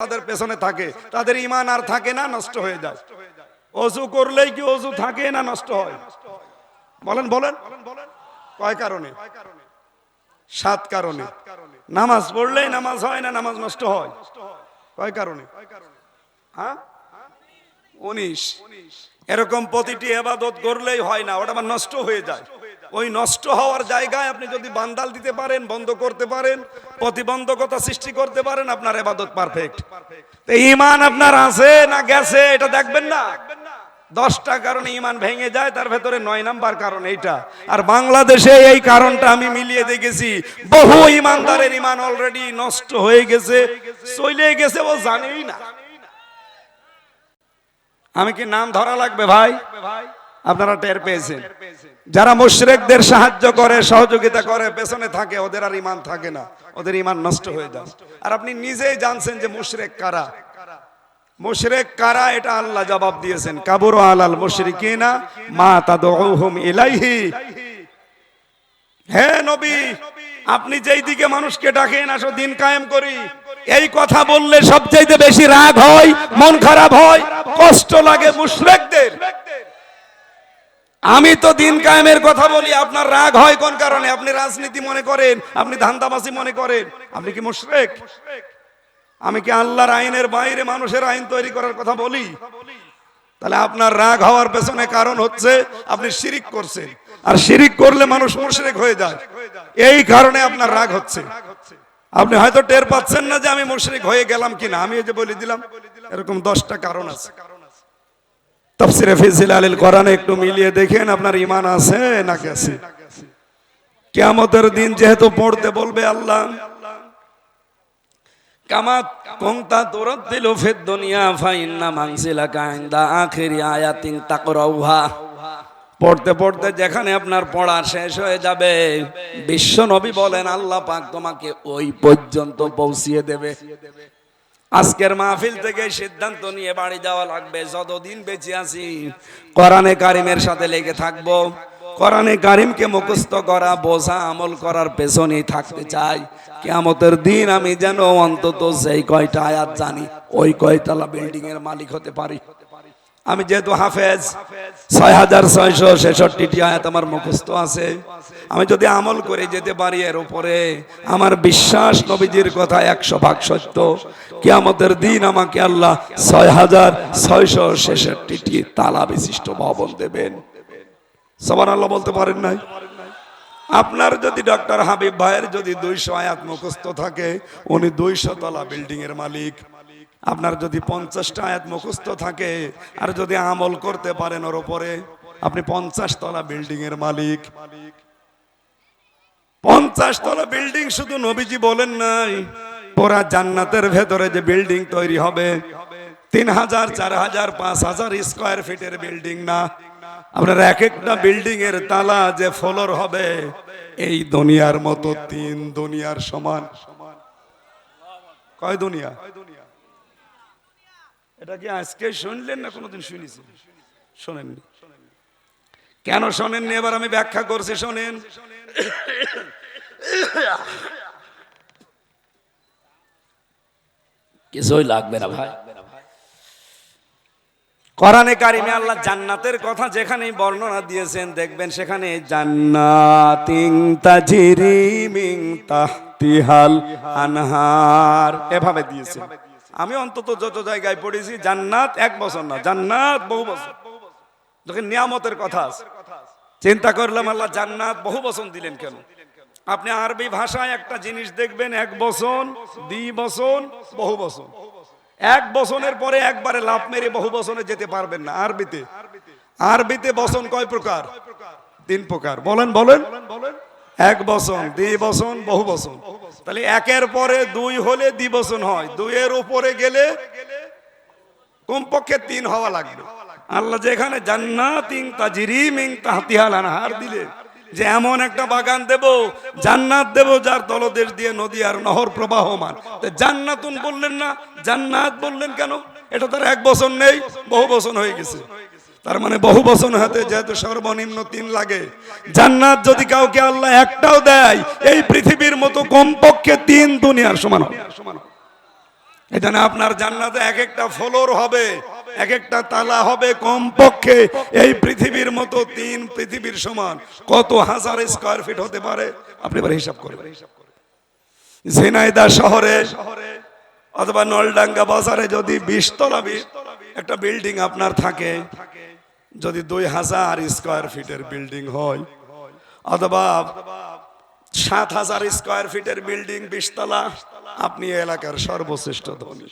তাদের পেছনে থাকে। তাদের ইমান আর থাকে না, নষ্ট হয়ে যায়। অজু করলেই কি অজু থাকে না, নষ্ট হয়? বলেন বলেন। কয় কারণে? সাত কারণে। নামাজ পড়লেই নামাজ হয় না, নামাজ নষ্ট হয়? কয় কারণে? হ্যাঁ? উনিশ। এরকম প্রতিটি এবাদত করলেই হয় না, ওটা আবার নষ্ট হয়ে যায়। ওই নষ্ট হওয়ার জায়গায় আপনি যদি বান্দাল দিতে পারেন, বন্ধ করতে পারেন, প্রতিবন্ধকতা সৃষ্টি করতে পারেন, আপনার এবাদত পারফেক্ট ইমান আপনার আছে না গেছে, এটা দেখবেন না? দশটা কারণে ইমান ভেঙে যায়, তার ভেতরে নয় নাম্বার কারণ এইটা। আর বাংলাদেশে এই কারণটা আমি মিলিয়ে দেখেছি, বহু ইমানদারের ইমান অলরেডি নষ্ট হয়ে গেছে, চলে গেছে ও জানেই না। আমি কি নাম ধরা লাগবে ভাই? আপনারা টের পেয়েছেন। যারা মুশরেকদের সাহায্য করে, সহযোগিতা করে, পেছনে থাকে, ওদের আর ইমান থাকে না। ওদের ইমান নষ্ট হয়ে যায়। আর আপনি নিজেই জানছেন যে মুশরেক কারা? মুশরেক কারা? এটা আল্লাহ জবাব দিয়েছেন। কাবুর আলাল মুশরিকিনা মা তাদউহুম ইলাইহি। হে নবী, আপনি যেই দিকে মানুষকে ডাকেন, আসো, দিন কায়েম করি। এই কথা বললে সবচাইতে বেশি রাগ হয়, মন খারাপ হয়, কষ্ট লাগে মুশরিকদের। আমি তো দিন কায়েমের কথা বলি, আপনার রাগ হয় কোন কারণে? আপনি রাজনীতি মনে করেন, আপনি ধান্দাবাসী মনে করেন, আপনি কি মুশরিক? আমি কি আল্লাহর আইনের বাইরে মানুষের আইন তৈরি করার কথা বলি? তাহলে আপনার রাগ হওয়ার পেছনে কারণ হচ্ছে, আপনি শিরিক করছেন। আর শিরিক করলে মানুষ মুশরিক হয়ে যায়। এই কারণে আপনার রাগ হচ্ছে। আপনি হয়তো টের পাচ্ছেন না যে আমি মুশরিক হয়ে গেলাম কিনা। আমি এই যে বলে দিলাম, এরকম দশটা কারণ আছে। তফসিরে ফিজিল আলিল কোরআনে একটু মিলিয়ে দেখেন আপনার ইমান আছে না গেছে কিয়ামতের দিন যেহেতু পড়তে বলবে আল্লাহ, কামাত কুনতা তুরাদ্দিলু ফিদ দুনিয়া ফাইন্না মানসিলাকা ইনদা আখিরি আয়াতিন তাকরাউহা। পড়তে পড়তে যেখানে আপনার পড়া শেষ হয়ে যাবে, বিশ্ব নবী বলেন, আল্লাহ পাক তোমাকে ওই পর্যন্ত পৌঁছিয়ে দেবে। আজকের মাহফিল থেকে সিদ্ধান্ত নিয়ে বাড়ি যাওয়া লাগবে, যতদিন বেঁচে আছি। কোরআনে কারিমের সাথে লেগে থাকব। কোরআনে কারিমকে মুখস্থ করা, বোঝা, আমল করার পেছনেই থাকতে চাই। কেয়ামতের দিন আমি যেন অন্তত সেই কয়টা আয়াত জানি, ওই কয়তলা বিল্ডিং এর মালিক হতে পারি। আমি যেহেতু হাফেজ, ছয় হাজার ছয়শো ছেষট্টিটি আয়াত আমার মুখস্থ আছে। আমি যদি আমল করে যেতে পারি এর উপরে, আমার বিশ্বাস নবীজির কথা একশো ভাগ সত্য। কিয়ামতের দিন আমাকে আল্লাহ ছয় হাজার ছয়শো ছেষট্টিটি তালা বিশিষ্ট ভবন দেবেন। সবার আল্লাহ বলতে পারেন নাই? আপনার যদি ডক্টর হাবিব ভাইয়ের যদি দুইশো আয়াত মুখস্থ থাকে, উনি দুইশো তলা বিল্ডিং এর মালিক। আপনার যদি পঞ্চাশটা আয়াত মুখস্থ থাকে, আর যদি আমল করতে পারেন ওর উপরে, আপনি পঞ্চাশ তলা বিল্ডিং এর মালিক। পঞ্চাশ তলা বিল্ডিং শুধু নবীজি বলেন নাই, পুরা জান্নাতের ভেতরে যে বিল্ডিং তৈরি হবে, তিন হাজার, চার হাজার, পাঁচ হাজার স্কোয়ার ফিটের বিল্ডিং না। আপনার এক একটা বিল্ডিং এর তালা যে ফলোর হবে, এই দুনিয়ার মতো তিন দুনিয়ার সমান। কয় দুনিয়া? এটা কি আজকে শুনলেন না কোনোদিন শুনেছি? শোনেননি। কেন শোনেননি? এবার আমি ব্যাখ্যা করছি শোনেন। কিছুই লাগবে না ভাই। কোরআনে কারিমে আল্লাহ জান্নাতের কথা যেখানেই বর্ণনা দিয়েছেন দেখবেন সেখানে জান্নাতিং তাজিরি মিন তাহতিহাল আনহার এভাবে দিয়েছেন। আমি অন্তত যত জায়গায় পড়েছি, জান্নাত এক বছর না, জান্নাত বহু বছর। যখন নিয়ামতের কথা আছে। চিন্তা করলাম, আল্লাহ জান্নাত বহু বছর দিলেন কেন? আপনি আরবি ভাষায় একটা জিনিস দেখবেন, এক বছর দ্বি বছর, বহু বছর। এক বছরের পরে একবারে লাভ মেরে বহু বছরে যেতে পারবেন না আরবিতে। আরবিতে বসন কয় প্রকার? তিন প্রকার। বলেন বলেন। এক বসন দ্বি বসন বহু বসন তাহলে একের পরে দুই হলে দ্বিবচন হয়। দুইয়ের উপরে গেলে কমপক্ষে তিন হওয়া লাগবে। আল্লাহ যেখানে জান্নাতিং তাজরিমিং তাহতিহাল আনহার দিলে, যে এমন একটা বাগান দেব, জান্নাত দেব, যার তলদেশ দিয়ে নদী আর নহর প্রবাহমান। জান্নাতুন বললেন না, জান্নাত বললেন কেন? এটা তার এক বছর নেই, বহু বছর হয়ে গেছে। তার মানে বহু বছর হাতে, যেহেতু সর্বনিম্ন তিন লাগে। জান্নাত যদি কাউকে আল্লাহ একটাও দেয়, এই পৃথিবীর মতো কমপক্ষে তিন দুনিয়ার সমান এখানে আপনার জান্নাতে এক একটা ফ্লোর হবে, এক একটা তালা হবে কমপক্ষে, এই পৃথিবীর মতো তিন পৃথিবীর সমান। কত হাজার স্কোয়ার ফিট হতে পারে? আপনি এবার হিসাব করবেন। ঝিনাইদা শহরে অথবা নলডাঙ্গা বাজারে যদি বিশ তলা একটা বিল্ডিং আপনার থাকে যদি দুই হাজার স্কোয়ার ফিটের বিল্ডিং হয়, অথবা সাত হাজার স্কোয়ার ফিটের বিল্ডিং বিশতলা, আপনি এলাকার সর্বশ্রেষ্ঠ ধনী।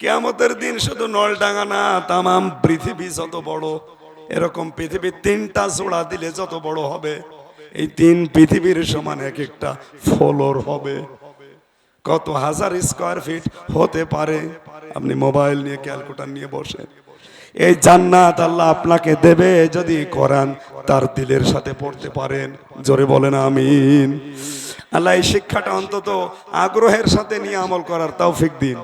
কেয়ামতের দিন শুধু নলডাঙ্গা না, তামাম পৃথিবী যত বড়, এরকম পৃথিবীর তিনটা জোড়া দিলে যত বড় হবে, এই তিন পৃথিবীর সমান এক একটা ফলোর হবে। কত হাজার স্কোয়ার ফিট হতে পারে, আপনি মোবাইল নিয়ে ক্যালকুলেটর নিয়ে বসেন। এই জান্নাত আল্লাহ আপনাকে দেবে যদি কোরআন তার দিলের সাথে পড়তে পারেন। জোরে বলেন আমিন। আল্লাহ এই শিক্ষাটা অন্তত আগ্রহের সাথে নিয়ে আমল করার তৌফিক দিন।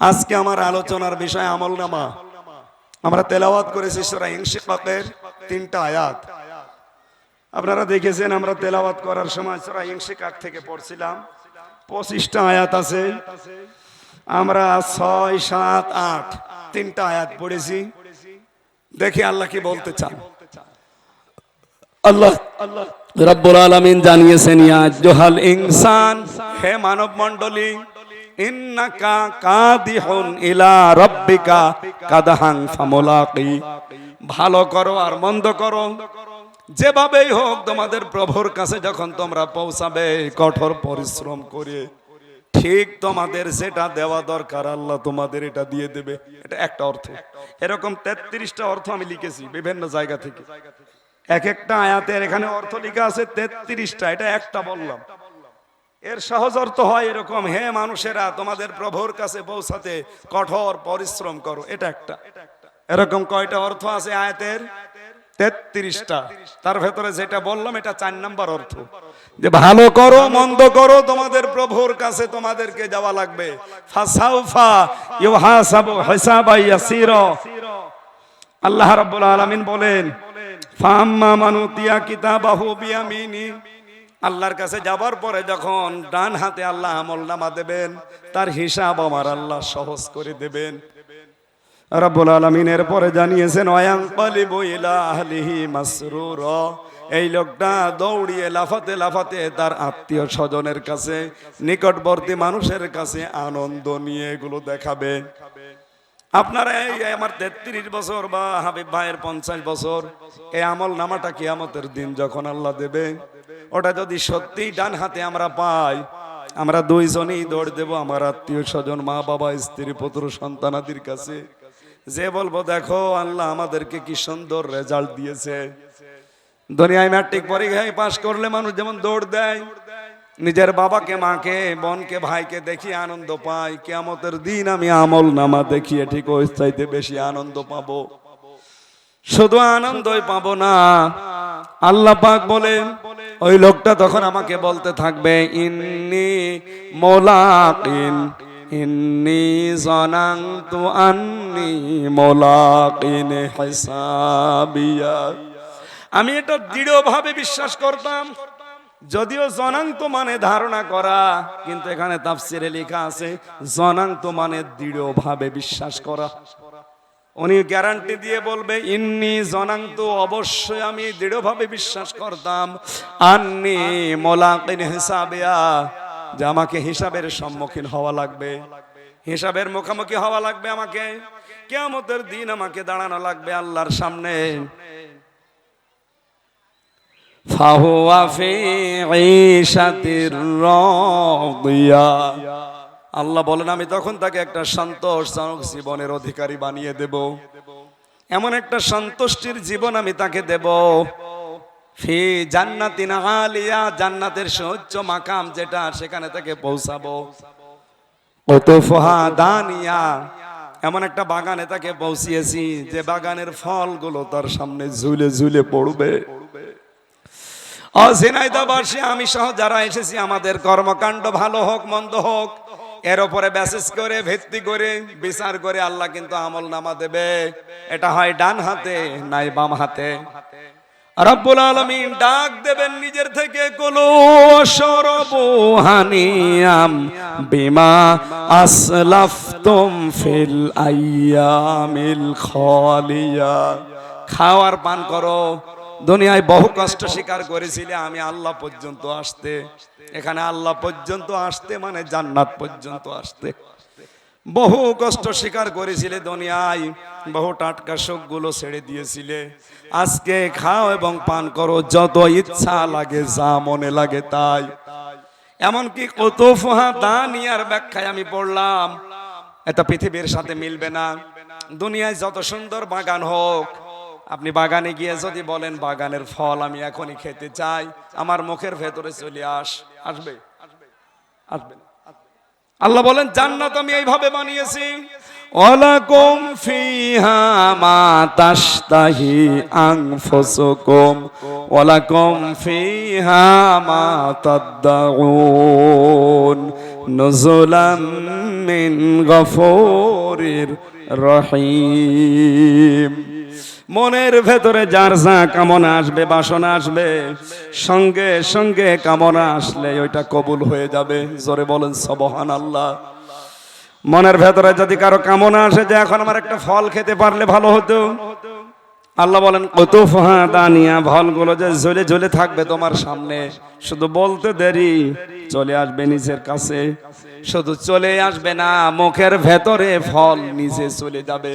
আজকে আমার আলোচনার বিষয় আমল নামা। আমরা তেলাওয়াত করেছি সুরা ইনশিকাকের তিনটা আয়াত। আপনারা দেখেছেন আমরা তেলাওয়াত করার সময় সুরা ইনশিকাক থেকে পড়ছিলাম। পঁচিশটা আয়াত আছে। আমরা ছয় সাত আট তিনটা আয়াত পড়েছি। দেখি আল্লাহ কি বলতে চান। আল্লাহ আল্লাহ রব্বুল আলামিন জানিয়েছেন ইয়া জোহাল ইনসান হে মানব মণ্ডলী ইন্নাকা কাদিহুন ইলা রাব্বিকা কাদহান ফামুলাকি। ভালো করো আর মন্দ করো। যেভাবেই হোক তোমাদের প্রভুর কাছে যখন তোমরা পৌঁছাবে কঠোর পরিশ্রম করে ঠিক তোমাদের যেটা দেওয়া দরকার, আল্লাহ তোমাদের এটা দিয়ে দেবে। এটা একটা অর্থ। এরকম তেত্রিশটা অর্থ আমি লিখেছি বিভিন্ন জায়গা থেকে। এক একটা আয়াতের এখানে অর্থ লিখা আছে তেত্রিশটা, এটা একটা বললাম। এর সহজ অর্থ হয় এরকম, হে মানুষেরা, তোমাদের প্রভুর কাছে পৌঁছাতে কঠোর পরিশ্রম করো, এটা একটা। এরকম কয়টা অর্থ আছে আয়াতের? তেত্রিশটা। তার ভেতরে যেটা বললাম, এটা চার নাম্বার অর্থ। যে ভালো করো, মন্দ করো, তোমাদের প্রভুর কাছে তোমাদেরকে যাওয়া লাগবে। আল্লাহ রাব্বুল আলামিন বলেন ফাম্মা মানুতিয়া কিতাবাহু আল্লাহর কাছে যাবার পরে যখন ডান হাতে আল্লাহ আমল নামা দেবেন, তার হিসাব আমার আল্লাহ সহজ করে দেবেন। রাব্বুল আলামিনের পরে জানিয়েছেন এই লোকটা দৌড়িয়ে লাফাতে লাফাতে তার আত্মীয় স্বজনের কাছে, নিকটবর্তী মানুষের কাছে আনন্দ নিয়ে এগুলো দেখাবে। আপনারা এই আমার তেত্রিশ বছর বা হাবিব ভাইয়ের পঞ্চাশ বছর, এই আমল নামাটা কি কিয়ামতের দিন যখন আল্লাহ দেবে, ওটা যদি সত্যি ডান হাতে আমরা পাই, আমরা দুইজনেই দৌড় দেব আমার আত্মীয় স্বজন মা বাবা স্ত্রী, পুত্র, সন্তানাদির কাছে। যে বলব, দেখো, আল্লাহ আমাদেরকে কি সুন্দর রেজাল্ট দিয়েছে। দুনিয়ায় ম্যাট্রিক পরীক্ষায় পাশ করলে মানুষ যেমন দৌড় দেয়, নিজের বাবাকে, মাকে, বোনকে, ভাইকে দেখি আনন্দ পাই কেমতের দিন আমি আমল নামা দেখিয়ে ঠিক ওই চাইতে বেশি আনন্দ পাবো। শুধু আনন্দই পাবো না। আল্লাহ পাক বলেন, ওই লোকটা তখন আমাকে বলতে থাকবে, ইন্নি মোলাকিন ইন্নি জনান্তু আন্নি মোলাকিন হিসাবিয়া। আমি এটা দৃঢ়ভাবে বিশ্বাস করতাম। যদিও জনান্ত মানে ধারণা করা, কিন্তু এখানে তাফসিরে লেখা আছে, জনান্ত মানে দৃঢ়ভাবে বিশ্বাস করা। উনি গ্যারান্টি দিয়ে বলবে, ইন্নি জনান্ত অবশ্যই আমি দৃঢ়ভাবে বিশ্বাস করতাম। আন্নি মোলাকিন হিসাবিয়া। যে আমাকে হিসাবের সম্মুখীন হওয়া লাগবে। হিসাবের মুখোমুখি হওয়া লাগবে আমাকে। কেয়ামতের দিন আমাকে দাঁড়ানো লাগবে আল্লাহর সামনে। আল্লাহ বলেন, আমি তখন তাকে একটা সন্তোষজনক জীবনের অধিকারী বানিয়ে দেব। এমন একটা সন্তুষ্টির জীবন আমি তাকে দেব। ফি জান্নাতিন আলিয়া, জান্নাতের সহ্য মাকাম যেটা সেখানে তাকে পৌঁছাবো। কতফহা দানিয়া, এমন একটা বাগানে তাকে পৌঁছিয়েছি যে বাগানের ফলগুলো তার সামনে ঝুলে ঝুলে পড়বে। অঝিনাইদাবাসী আমি সহ যারা এসেছি, আমাদের কর্মকাণ্ড ভালো হোক, মন্দ হোক, এর উপরে ব্যাসেস করে, ভিত্তি করে, বিচার করে আল্লাহ কিন্তু আমল নামা দেবে। এটা হয় ডান হাতে, নাই বাম হাতে। রব্বুল আলমিন ডাক দেবেন নিজের থেকে সরবু হানিয়াম বিমা আসলাফতুম ফিল আইয়ামিল খালিয়া। খাওয়ার পান করো। দুনিয়ায় বহু কষ্ট স্বীকার করেছিলে, আমি আল্লাহ পর্যন্ত আসতে। এখানে আল্লাহ পর্যন্ত আসতে মানে জান্নাত পর্যন্ত আসতে। বহু কষ্ট স্বীকার করেছিলে দুনিয়ায়। বহু টাটকা গুলো ছেড়ে দিয়েছিলে। আজকে খাও এবং পান করো, যত ইচ্ছা লাগে, যা মনে লাগে তাই। এমনকি কত ফুহা দানিয়ার ব্যাখ্যায় আমি পড়লাম, এটা পৃথিবীর সাথে মিলবে না। দুনিয়ায় যত সুন্দর বাগান হোক, আপনি বাগানে গিয়ে যদি বলেন, বাগানের ফল আমি এখনই খেতে চাই, আমার মুখের ভেতরে চলে আস, আসবে? আসবে না। আল্লাহ বলেন, জান্নাত আমি এইভাবে বানিয়েছি। ওয়ালাকুম ফিহা মা তাশতাহি আনফুসুকুম। ওয়ালাকুম ফিহা মা তাদউন নুজুলাম মিন গফুরির রহিম। মনের ভেতরে যার যা কামনা আসবে, বাসনা আসবে, সঙ্গে সঙ্গে কামনা আসলে ওইটা কবুল হয়ে যাবে। জোরে বলেন সবহান আল্লাহ মনের ভেতরে যদি কারও কামনা আসে যে এখন আমার একটা ফল খেতে পারলে ভালো হতো। আল্লাহ বলেন কত ফহা দানিয়া ফলগুলো যে ঝুলে ঝুলে থাকবে তোমার সামনে। শুধু বলতে দেরি, চলে আসবে নিজের কাছে। শুধু চলে আসবে না, মুখের ভেতরে ফল নিজে চলে যাবে।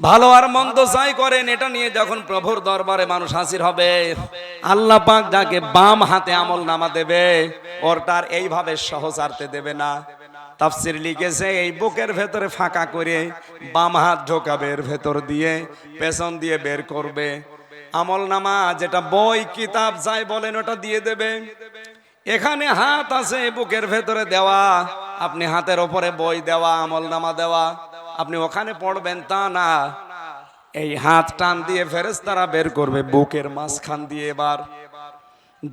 ভালো আর মন্দ যাই করেন, এটা নিয়ে যখন প্রভুর দরবারে মানুষ হাসির হবে, আল্লাহ পাক যাকে বাম হাতে আমল নামা দেবে, ওর তার এইভাবে সহজারতে দেবে না। তাফসির লিখেছে, এই বুকের ভেতরে ফাঁকা করে বাম হাত ঢোকাবে, এর ভেতর দিয়ে পেছন দিয়ে বের করবে। আমল নামা যেটা বই, কিতাব যাই বলেন, ওটা দিয়ে দেবে। এখানে হাত আছে, বুকের ভেতরে দেওয়া, আপনি হাতের ওপরে বই দেওয়া, আমল নামা দেওয়া। আপনি ওখানে পড়বেন তা না। এই হাত টান দিয়ে ফেরেস্তারা বের করবে, বুকের মাঝখান দিয়ে এবার।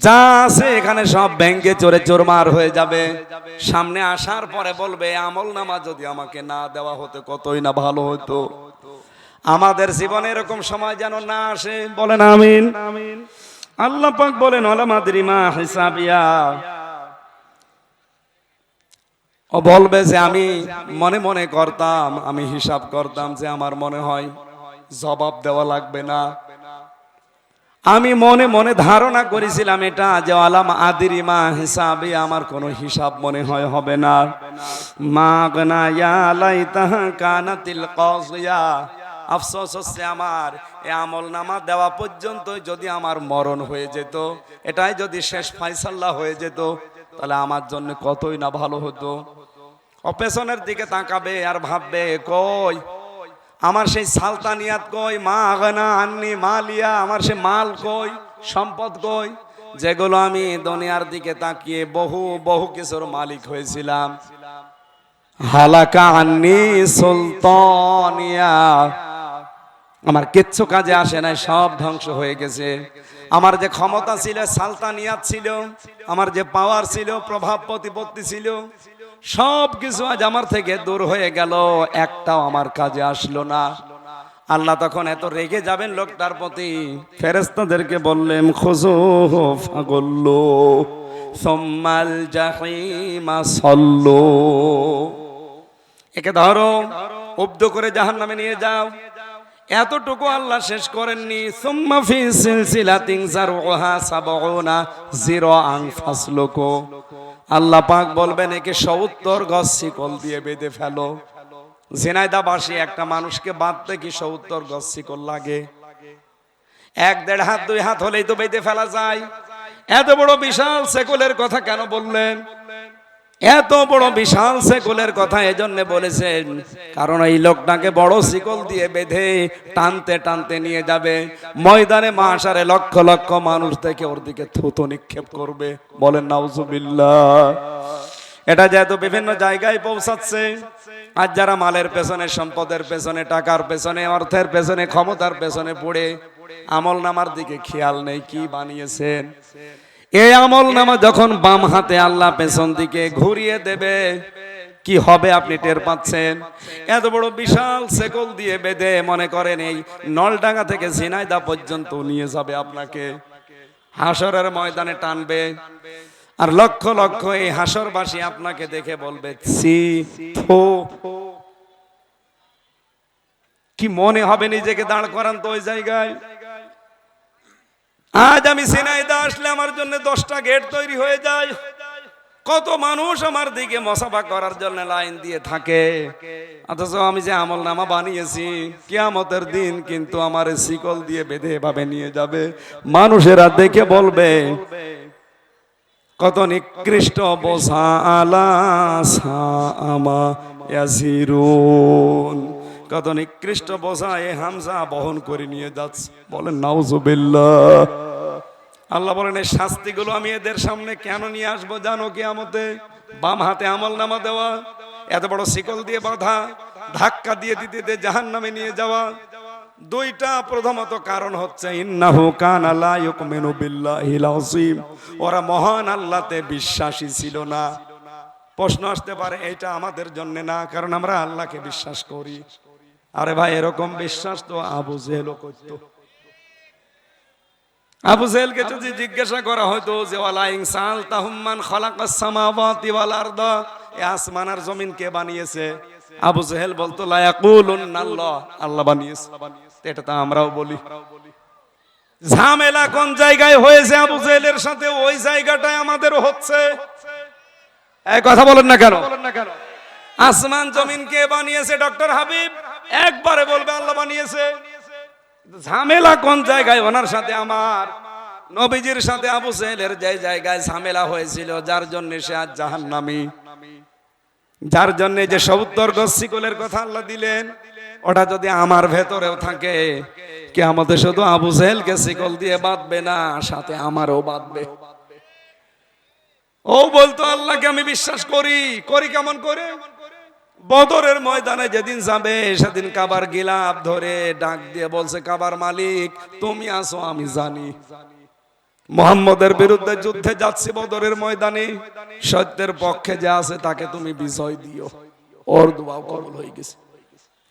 যা আছে এখানে সব ব্যাংকে চোরে চোরমার হয়ে যাবে। সামনে আসার পরে বলবে, আমল নামা যদি আমাকে না দেওয়া হতো কতই না ভালো হতো। আমাদের জীবনে এরকম সময় যেন না আসে, বলেন আমিন। আল্লাহ পাক বলেন ওলামাদিরিমা হিসাবিয়া। ও বলবে যে আমি মনে মনে করতাম, আমি হিসাব করতাম যে আমার মনে হয় জবাব দেওয়া লাগবে না। আমি মনে মনে ধারণা করেছিলাম এটা যে আলাম আদিরিমা হিসাবে আমার কোনো হিসাব মনে হয় হবে না। কানাতিল কজিয়া। আফসোস হচ্ছে আমার, এ আমল নামা দেওয়া পর্যন্ত যদি আমার মরণ হয়ে যেত, এটাই যদি শেষ ফাইসাল্লা হয়ে যেত, তাহলে আমার জন্য কতই না ভালো হতো। অপেছনের দিকে তাকাবে আর ভাববে, কই, আমার সেই সালতানিয়াত কই? মা আগনা আন্নি মালিয়া আমার সে মাল কই? সম্পদ কই? যেগুলো আমি দুনিয়ার দিকে তাকিয়ে বহু বহু কিছুর মালিক হয়েছিলাম। হালাকা আন্নি সুলতানিয়া। আমার কিচ্ছু কাজে আসে নাই, সব ধ্বংস হয়ে গেছে। আমার যে ক্ষমতা ছিল, সালতানিয়াত ছিল। আমার যে পাওয়ার ছিল, প্রভাব প্রতিপত্তি ছিল। সব কিছু আজ আমার থেকে দূর হয়ে গেল, একটাও আমার কাজে আসলো না। আল্লাহ তখন এত রেগে যাবেন লোকটার প্রতি। ফেরেস্তাদেরকে বললেন, খোঁজো ফাগল্লো, সোম্মাল জাহিমা সল্লো। একে ধরো, উব্দ করে জাহান নামে নিয়ে যাও। এতটুকু আল্লাহ শেষ করেননি। সুম্মা ফি সিলসিলাতিন জারউহা সাবউনা জিরাআন ফাসলুকু। আল্লাহ পাক বলবেন, একে 70 গজ শিকল দিয়ে বেঁধে ফেলো। ঝিনাইদাবাসী একটা মানুষকে বাঁধতে কি 70 গজ শিকল লাগে? এক, দেড় হাত, দুই হাত হলেই তো বেঁধে ফেলা যায়। এত বড় বিশাল সেকলের কথা কেন বললেন? এত বড় বিশাল সেকুলের কথা এজন্য বলেছেন, কারণ এই লোকটাকে বড় শিকল দিয়ে বেঁধে টানতে টানতে নিয়ে যাবে। ময়দানে মাসারে লক্ষ লক্ষ মানুষ থেকে ওর দিকে থুতো নিক্ষেপ করবে। বলেন, নাউজুবিল্লাহ। এটা যেহেতু বিভিন্ন জায়গায় পৌঁছাচ্ছে, আর যারা মালের পেছনে, সম্পদের পেছনে, টাকার পেছনে, অর্থের পেছনে, ক্ষমতার পেছনে পড়ে, আমল নামার দিকে খেয়াল নেই, কি বানিয়েছেন? এই আমল নামা যখন বাম হাতে আল্লাহ পেছন দিকে ঘুরিয়ে দেবে, কি হবে আপনি টের পাচ্ছেন? এত বড় বিশাল সেকল দিয়ে বেঁধে মনে করেন এই নলডাঙ্গা থেকে ঝিনাইদা পর্যন্ত নিয়ে যাবে আপনাকে। হাসরের ময়দানে টানবে। আর লক্ষ লক্ষ এই হাসরবাসী আপনাকে দেখে বলবে সি থো কি মনে হবে নিজেকে দাঁড় করান তো ওই জায়গায়? আজ আমি সিনাইদা আসলে আমার জন্য দশটা গেট তৈরি হয়ে যায়। কত মানুষ আমার দিকে মশাফা করার জন্য লাইন দিয়ে থাকে। অথচ আমি যে আমল নামা বানিয়েছি, কিয়ামতের দিন কিন্তু আমার শিকল দিয়ে বেঁধে এভাবে নিয়ে যাবে। মানুষেরা দেখে বলবে, কত নিকৃষ্ট বোঝা আলা আমা ইয়াসিরুন। কত নিকৃষ্ট বোঝা এ হামজা, বহন করে নিয়ে যাচ্ছে। বলেন, নাউজুবিল্লাহ। আল্লাহ বলেন এই শাস্তিগুলো আমি এদের সামনে কেন নিয়ে আসব জানো কি আমতে বাম হাতে আমল নামা দেওয়া, এত বড় শিকল দিয়ে বাঁধা, ধাক্কা দিয়ে দিতে দিতে জাহান নামে নিয়ে যাওয়া। দুইটা প্রথমত কারণ হচ্ছে, ইন্নাহু কানা লা ইউমিনু বিল্লাহিল আযীম। ওরা মহান আল্লাহতে বিশ্বাসী ছিল না। প্রশ্ন আসতে পারে, এটা আমাদের জন্য না, কারণ আমরা আল্লাহকে বিশ্বাস করি। আরে ভাই, এরকম বিশ্বাস তো আবু জেহেলও করতো। আবু জেহেলকে যদি জিজ্ঞাসা করা হয়তো যে, ওয়ালা ইনসাল তাহুম্মান খালাকাস সামাওয়াতি ওয়াল আরদা? এই আসমান আর জমিন কে বানিয়েছে? আবু জেহেল বলতো, লা আল্লাহ। বানিয়েছে। এটা তো আমরাও বলি। ঝামেলা কোন জায়গায় হয়েছে আবু জেহেলের সাথে? ওই জায়গাটায় আমাদের হচ্ছে। এই কথা বলেন না কেন? আসমান জমিন কে বানিয়েছে, ডক্টর হাবিব? একবারে বলবে, আল্লাহ বানিয়েছে। ঝামেলা কোন জায়গায়? ওনার সাথে আমার। নবীজির সাথে আবু সেহেলের যে জায়গায় ঝামেলা হয়েছিল, যার জন্য সে আজ জাহান্নামী। যার জন্য যে সত্তর গচ্ছিকলের কথা আল্লাহ দিলেন, ওটা যদি আমার ভেতরেও থাকে কে আমাদের শুধু আবু সেহেলকে শিকল দিয়ে বাঁধবে না, সাথে আমারও বাঁধবে। ও বলতো, আল্লাহকে আমি বিশ্বাস করি করি কেমন করে? বদরের ময়দানে যেদিন যাবে, সেদিন কাবার গিলাপ ধরে ডাক দিয়ে বলছে, কাবার মালিক, তুমি আসো আমি জানি। মোহাম্মদের বিরুদ্ধে যুদ্ধে যাচ্ছি বদরের ময়দানে। সত্যের পক্ষে যে আছে, তাকে তুমি বিজয় দিও। ওর দোয়া কবুল হয়ে গেছে।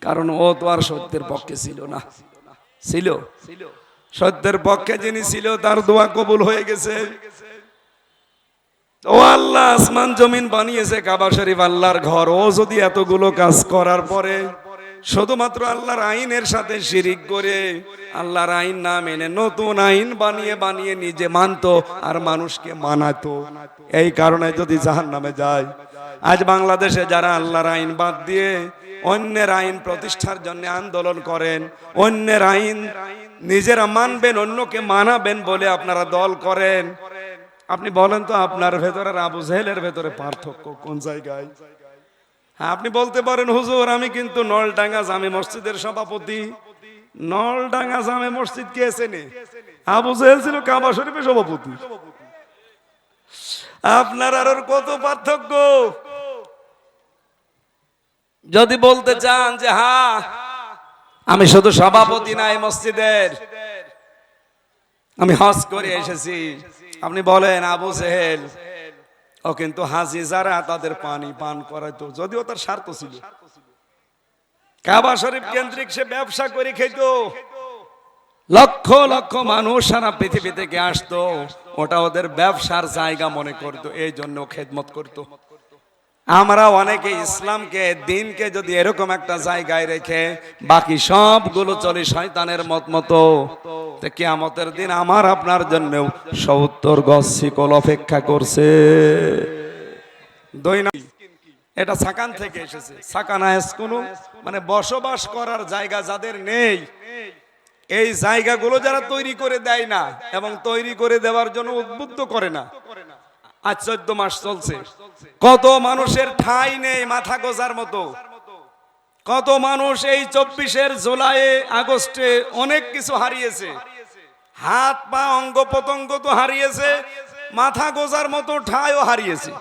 কারণ ও তো আর সত্যের পক্ষে ছিল না। ছিল? সত্যের পক্ষে যিনি ছিল, তার দোয়া কবুল হয়ে গেছে। ও আল্লাহ, আসমান জমিন বানিয়েছে কাবা শরীফ, আল্লাহর ঘর। ও যদি এতগুলো কাজ করার পরে শুধুমাত্র আল্লাহর আইনের সাথে শিরিক করে, আল্লাহর আইন না মেনে নতুন আইন বানিয়ে বানিয়ে নিজে মানতো আর মানুষকে মানাতো। এই কারণে যদি জাহান নামে যায়, আজ বাংলাদেশে যারা আল্লাহর আইন বাদ দিয়ে অন্যের আইন প্রতিষ্ঠার জন্য আন্দোলন করেন, অন্যের আইন নিজেরা মানবেন, অন্যকে মানাবেন বলে আপনারা দল করেন আপনি বলেন তো আপনার ভেতরে আবু জেহেলের ভেতরে পার্থক্য কোন জায়গায়? হ্যাঁ আপনি বলতে পারেন, হুজুর, আমি কিন্তু নলডাঙ্গা জামে মসজিদের সভাপতি। নলডাঙ্গা জামে মসজিদ কে চেনে? আবু জেহেল ছিল কাবা শরীফের সভাপতি। আপনার আর কত পার্থক্য? যদি বলতে চান যে হ্যাঁ আমি শুধু সভাপতি নাই মসজিদের। আমি হজ করে এসেছি। আপনি বলেন, আবু জেহেল। ও কিন্তু হাজি, যারা তাদের পানি পান করাইতো, যদিও তার স্বার্থ ছিল। কাবা শরীফ কেন্দ্রিক সে ব্যবসা করে খেত। লক্ষ লক্ষ মানুষ সারা পৃথিবী থেকে আসতো। ওটা ওদের ব্যবসার জায়গা মনে করতো, এই জন্য খেদমত করতো। আমরা অনেকে ইসলামকে, দিনকে যদি এরকম একটা জায়গায় রেখে বাকি সবগুলো চলে শয়তানের মত মতো কেয়ামতের দিন আমার আপনার জন্য সত্তর গছ শিকল অপেক্ষা করছে। এটা সাকান থেকে এসেছে। সাকানা কোনো মানে বসবাস করার জায়গা যাদের নেই, এই জায়গাগুলো যারা তৈরি করে দেয় না এবং তৈরি করে দেওয়ার জন্য উদ্বুদ্ধ করে না। আজ চোদ্দ মাস চলছে। কত মানুষের ঠাঁই নেই মাথা গোজার মতো। কত মানুষ এই চব্বিশের জুলাই, আগস্টে অনেক কিছু হারিয়েছে। হাত, পা, অঙ্গ প্রত্যঙ্গ তো হারিয়েছে, মাথা গোজার মতো ঠাইও হারিয়েছে।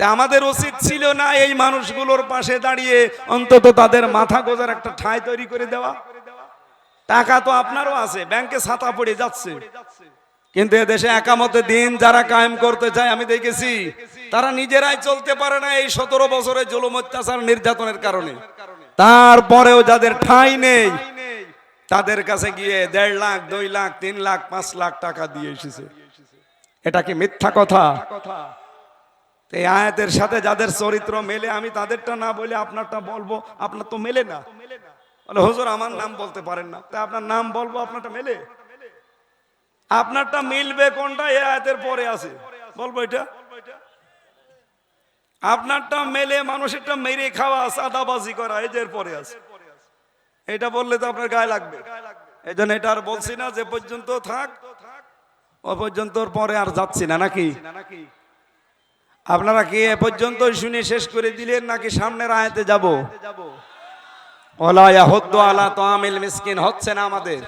আমাদের উচিত ছিল না এই মানুষগুলোর পাশে দাঁড়িয়ে অন্তত তাদের মাথা গোজার একটা ঠাঁই তৈরি করে দেওয়া? টাকা তো আপনারও আছে, ব্যাংকে ছাতা পড়ে যাচ্ছে। কিন্তু এদেশে একামতে দিন যারা কায়েম করতে চায়, আমি দেখেছি তারা নিজেরাই চলতে পারে না এই সতেরো বছরের জুলুম অত্যাচার নির্যাতনের কারণে। তারপরেও যাদের ঠাঁই নেই, তাদের কাছে গিয়ে দেড় লাখ, দুই লাখ, তিন লাখ, পাঁচ লাখ টাকা দিয়ে এসেছে। এটা কি মিথ্যা কথা? এই আয়াতের সাথে যাদের চরিত্র মেলে, আমি তাদেরটা না বলে আপনারটা বলব, আপনার তো মেলে না। বলে, হুজুর, আমার নাম বলতে পারেন না। তা আপনার নাম বলব, আপনারটা মেলে? আপনারটা মিলবে কোনটা? এ আয়াতের পরে আছে। বলব এটা? আপনারটা মেলে, মানুষেরটা মেরে খাওয়া, সাদাবাজি করা যে পরে আছে। এটা বললে তো আপনার গায়ে লাগবে। এই জন্য এটা আর বলছি না, যে পর্যন্ত থাক, ও পর্যন্ত পরে আর যাচ্ছি না, নাকি? আপনারা কি এ পর্যন্ত শুনে শেষ করে দিলেন, নাকি সামনের আয়াতে যাব? ওলা ইয়াহুদ্দু আলা তামিল মিসকিন, হচ্ছে না আমাদের।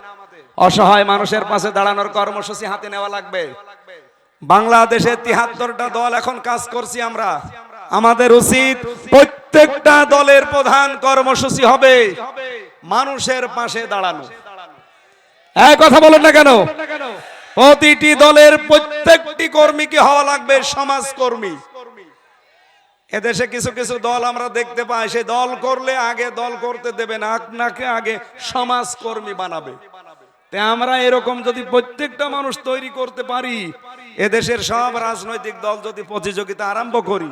অসহায় মানুষের পাশে দাঁড়ানোর কর্মসূচি হাতে নেওয়া লাগবে। বাংলাদেশে তিহাত্তরটা দল এখন কাজ করছি আমরা। আমাদের উচিত প্রত্যেকটা দলের প্রধান কর্মসূচি হবে মানুষের পাশে দাঁড়ানো। এই কথা বলেন না কেন? প্রতিটি দলের প্রত্যেকটি কর্মীকে হওয়া লাগবে সমাজ কর্মী এদেশে কিছু কিছু দল আমরা দেখতে পাই সেই দল করলে আগে দল করতে দেবে না, আপনাকে আগে সমাজ কর্মী বানাবে। তে আমরা এরকম যদি প্রত্যেকটা মানুষ তৈরি করতে পারি এদেশের সব রাজনৈতিক দল যদি প্রতিযোগিতা আরম্ভ করি,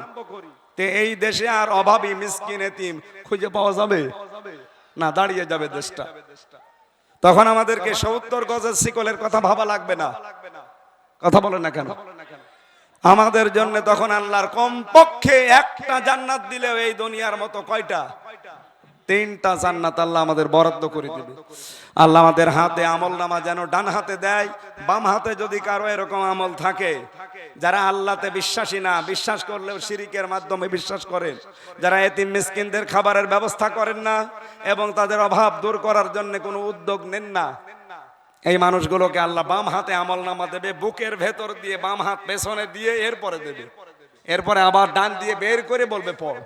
তে এই দেশে আর অভাবী, মিসকিন, এতিম খুঁজে পাওয়া যাবে? না, দাঁড়িয়ে যাবে দেশটা। তখন আমাদেরকে সত্তর গজের শিকলের কথা ভাবা লাগবে না। কথা বলে না কেন? আমাদের জন্য তখন আল্লাহর কমপক্ষে একটা জান্নাত দিলেও এই দুনিয়ার মতো কয়টা? তিনটা জান্নাত আল্লাহ আমাদের বরাদ্দ করে দিবে। আল্লাহ আমাদের হাতে আমল নামা যেন ডান হাতে দেয়, বাম হাতে যদি কারও এরকম আমল থাকে, যারা আল্লাহতে বিশ্বাসী না, বিশ্বাস করলেও শিরিকের মাধ্যমে বিশ্বাস করেন, যারা এতিম মিসকিনদের খাবারের ব্যবস্থা করেন না এবং তাদের অভাব দূর করার জন্য কোনো উদ্যোগ নেন না, এই মানুষগুলোকে আল্লাহ বাম হাতে আমল নামা দেবে, বুকের ভেতর দিয়ে, বাম হাত পেছনে দিয়ে, এরপরে দেবে, এরপরে আবার ডান দিয়ে বের করে বলবে, পড়।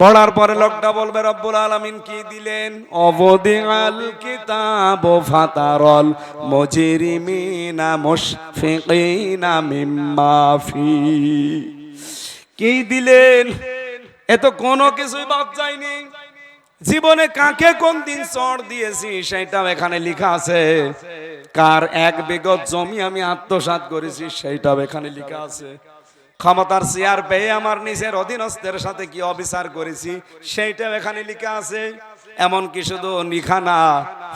পড়ার পরে লোকটা বলবে, রব্বুল আলামিন কি দিলেন? অবদিআল কিতাব ফাতারল মুজরিমিনা মুশফিকিনা মিম্মা ফি। কি দিলেন? এ তো কোনো কিছুই বাদ যায়নি। জীবনে কাকে কোন দিন চড় দিয়েছি সেটাও এখানে লেখা আছে। কার এক বিগত জমি আমি আত্মসাৎ করেছি সেইটাও এখানে লেখা আছে। ক্ষমতার চেয়ার পেয়ে আমার নিজের অধীনস্থের সাথে কি অবিচার করেছি, সেইটাও এখানে লেখা আছে। এমন কি শুধু লিখা না,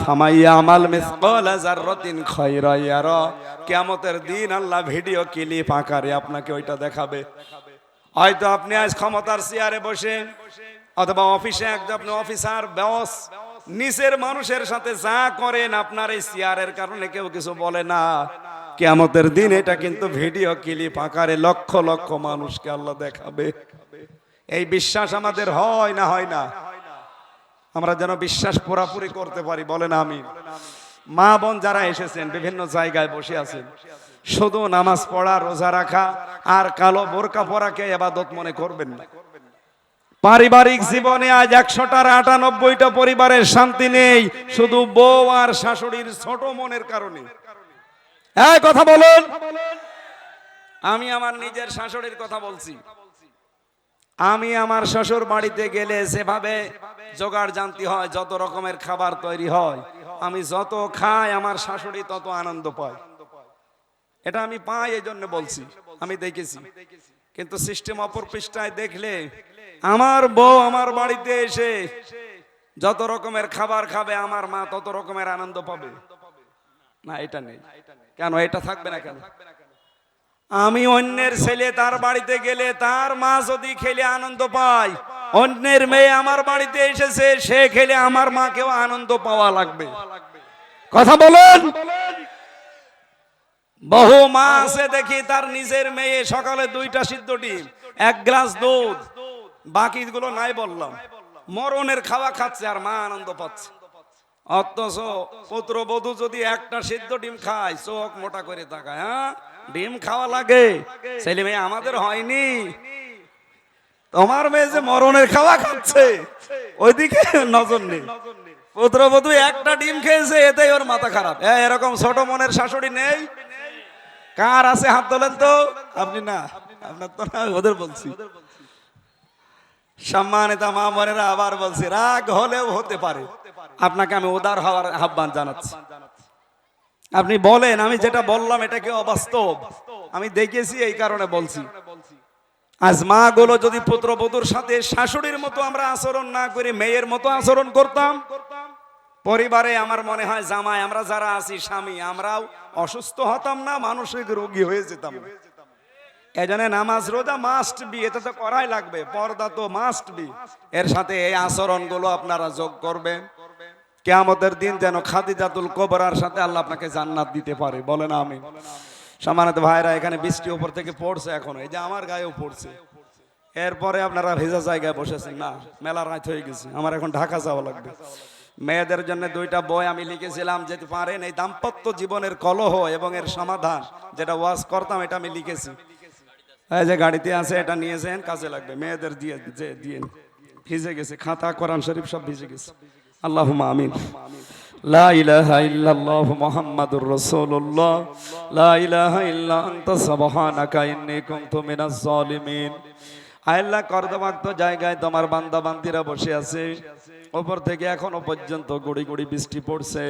ফামাইয়া আমাল মিসকাল জাররাতিন খায়রা ইয়ারা। কিয়ামতের দিন আল্লাহ ভিডিও ক্লিপ আকারে আপনাকে ওইটা দেখাবে। হয়তো আপনি আজ ক্ষমতার চেয়ারে বসে, অথবা অফিসে একদম আপনি অফিসার, বস নিচের মানুষের সাথে যা করেন আপনার এই চেয়ারের কারণে কেউ কিছু বলে না। কেয়ামতের দিন এটা কিন্তু ভিডিও ক্লিপ আকারে লক্ষ লক্ষ মানুষকে আল্লাহ দেখাবে। এই বিশ্বাস আমাদের হয় না হয় না? আমরা যেন বিশ্বাস পুরাপুরি করতে পারি, বলেন আমি মা বোন যারা এসেছেন, বিভিন্ন জায়গায় বসে আছেন, শুধু নামাজ পড়া, রোজা রাখা আর কালো বোরকা পরাকে এবাদত মনে করবেন না। পারিবারিক জীবনে আজ একশোটার আটানব্বইটা পরিবারের শান্তি নেই, শুধু বউ আর শাশুড়ির ছোট মনের কারণে। কথা বলুন। আমি আমার নিজের শাশুড়ির কথা বলছি। আমি আমার শ্বশুর বাড়িতে গেলে যেভাবে জোগাড় জানতে হয়, যত রকমের খাবার তৈরি হয়। আমি যত খাই, আমার শাশুড়ি তত আনন্দ পায়। এটা আমি পাই এই জন্য বলছি। আমি দেখেছি। কিন্তু সিস্টেম অপর পৃষ্ঠায় দেখলে আমার বউ আমার বাড়িতে এসে যত রকমের খাবার খাবে, আমার মা তত রকমের আনন্দ পাবে। না, এটা নেই। কেন এটা থাকবে না কেন? আমি অন্যের ছেলে তার বাড়িতে গেলে তার মা যদি খেলে আনন্দ পায়, অন্যের মেয়ে আমার বাড়িতে এসেছে, সে খেলে আমার মাকেও আনন্দ পাওয়া লাগবে। কথা বলুন? বহু মা আছে দেখি, তার নিজের মেয়ে সকালে দুইটা সিদ্ধ ডিম, এক গ্লাস দুধ, বাকিগুলো নাই বললাম। মরণের খাওয়া খাচ্ছে আর মা আনন্দ পাচ্ছে। অথচ পুত্রবধূ যদি একটা সিদ্ধ ডিম খায় চোখ মোটা করে তাকায় হ্যাঁ? ডিম খাওয়া লাগে। ছেলে মেয়ে আমাদের হয়নি। তোমার মেয়ে যে মরণের খাওয়া খাচ্ছে ওইদিকে নজর নেই। পুত্রবধূ একটা ডিম খেয়েছে এতেই ওর মাথা খারাপ। এ, এরকম ছোট মনের শাশুড়ি নেই। কার আছে হাত তোলেন তো? আপনি না আপনার তো না ওদের বলছি। সম্মানিত মা বোনেরা আবার বলছি রাগ হলেও হতে পারে। আপনাকে আমি উদার হওয়ার আহ্বান জানাচ্ছি। আপনি বলেন, আমি যেটা বললাম, এটা কি অবাস্তব? আমি দেখেছি এই কারণে বলছি। আজ মা গুলো যদি পুত্রবধূর সাথে শাশুড়ির মতো আমরা আচরণ না করে, মেয়ের মতো আচরণ করতাম, পরিবারে আমার মনে হয় জামাই, আমরা যারা আছি, স্বামী, আমরাও অসুস্থ হতাম না, মানসিক রোগী হয়ে যেতাম। এজন্য নামাজ রোজা মাস্ট বি এটা তো করাই লাগবে, পর্দা তো মাস্ট বি এর সাথে এই আচরণগুলো আপনারা যোগ করবেন। কেয়ামতের দিন যেন খাদিজাতুল কোবরার সাথে আল্লাহ আপনাকে জান্নাত দিতে পারে। বলেন আমি সম্মানিত ভাইরা এখানে বৃষ্টি উপর থেকে পড়ছে এখন। এই যে আমার গায়েও পড়ছে। এরপরে আপনারা ভেজা জায়গায় বসেছেন। না, মেলা রাত হয়ে গেছে। আমার এখন ঢাকা যাওয়া লাগবে। মেয়েদের জন্য দুইটা বই আমি লিখেছিলাম, যেতে পারেন। এই দাম্পত্য জীবনের কলহ এবং এর সমাধান যেটা ওয়াজ করতাম, এটা আমি লিখেছি। এই যে গাড়িতে আছে, এটা নিয়েছেন কাজে লাগবে। মেয়েদের দিয়ে দিয়ে ভিজে গেছে। খাতা, কোরআন শরীফ সব ভিজে গেছে। আল্লাহুম্মা আমিন। লা ইলাহা ইল্লাল্লাহ মুহাম্মাদুর রাসূলুল্লাহ। লা ইলাহা ইল্লা আনতা সুবহানাকা ইন্নী কুনতু মিনাজ জালিমিন আল্লাহ, করদমাক্ত জায়গায় তোমার বান্দা বান্দিরা বসে আছে। ওপর থেকে এখনও পর্যন্ত গুড়ি গুড়ি বৃষ্টি পড়ছে।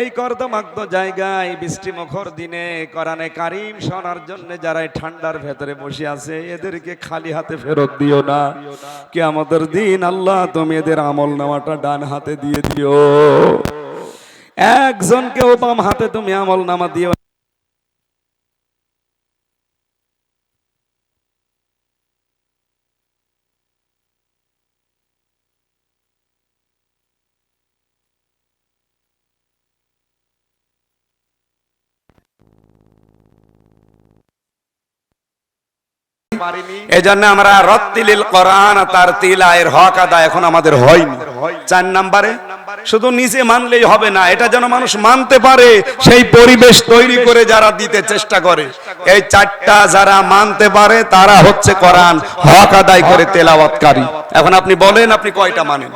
এই কর্দমাক্ত জায়গায় বৃষ্টি মুখর দিনে কোরআনে কারিম শোনার জন্য যারা ঠান্ডার ভেতরে বসে আছে, এদেরকে খালি হাতে ফেরত দিও না। কে আমাদের দিন আল্লাহ তুমি এদের আমল নামাটা ডান হাতে দিয়ে দিও। একজনকে বাম হাতে তুমি আমল নামা দিও এই জন্য আমরা রত্তিলিল কোরআন তার তিলায়ের হক আদায় এখন আমাদের হয়নি। চার নাম্বারে শুধু নিজে মানলেই হবে না এটা যেন মানুষ মানতে পারে সেই পরিবেশ তৈরি করে যারা দিতে চেষ্টা করে। এই চারটা যারা মানতে পারে তারা হচ্ছে কোরআন হক আদায় করে তেলাওয়াতকারী। এখন আপনি বলেন আপনি কয়টা মানেন?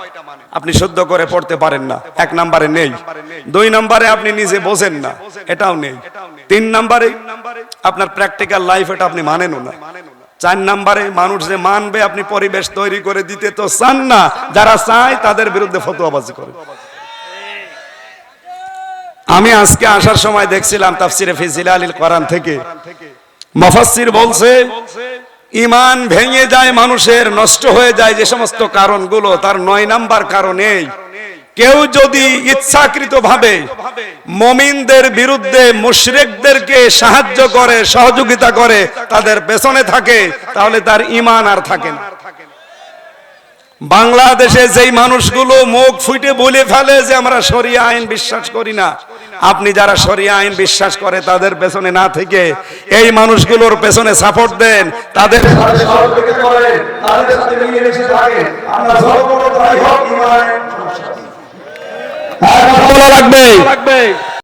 আপনি শুদ্ধ করে পড়তে পারেন না এক নম্বরে নেই। দুই নম্বরে আপনি নিজে বোঝেন না এটাও নেই। তিন নম্বরে আপনার প্র্যাকটিক্যাল লাইফ এটা আপনি মানেনও না। চার নম্বরে মানুষ যে মানবে, আপনি পরিবেশ তৈরি করে দিতে তো চান না। যারা চায়, তাদের বিরুদ্ধে ফতোয়াবাজি করে। আমি আজকে আসার সময় দেখছিলাম তাফসিরে ফিজিল আলীল কোরআন থেকে। মফাসসির বলছে, ইমান ভেঙে যায়, মানুষের নষ্ট হয়ে যায় যে সমস্ত কারণগুলো, তার নয় নাম্বার কারণ এই। কেউ যদি ইচ্ছাকৃত ভাবে মমিনদের বিরুদ্ধে মুশরিকদেরকে সাহায্য করে, সহযোগিতা করে, তাদের পেছনে থাকে, তাহলে তার ইমান আর থাকে না। বাংলাদেশে যেই মানুষগুলো মুখ ফুটে বলে ফেলে যে আমরা শরিয়া আইন বিশ্বাস করি না, আপনি যারা শরিয়া আইন বিশ্বাস করে, তাদের পেছনে না থেকে এই মানুষগুলোর পেছনে সাপোর্ট দেন, তাদের যত বড় ভাই হোক ইমান হ্যাঁ কথা বলা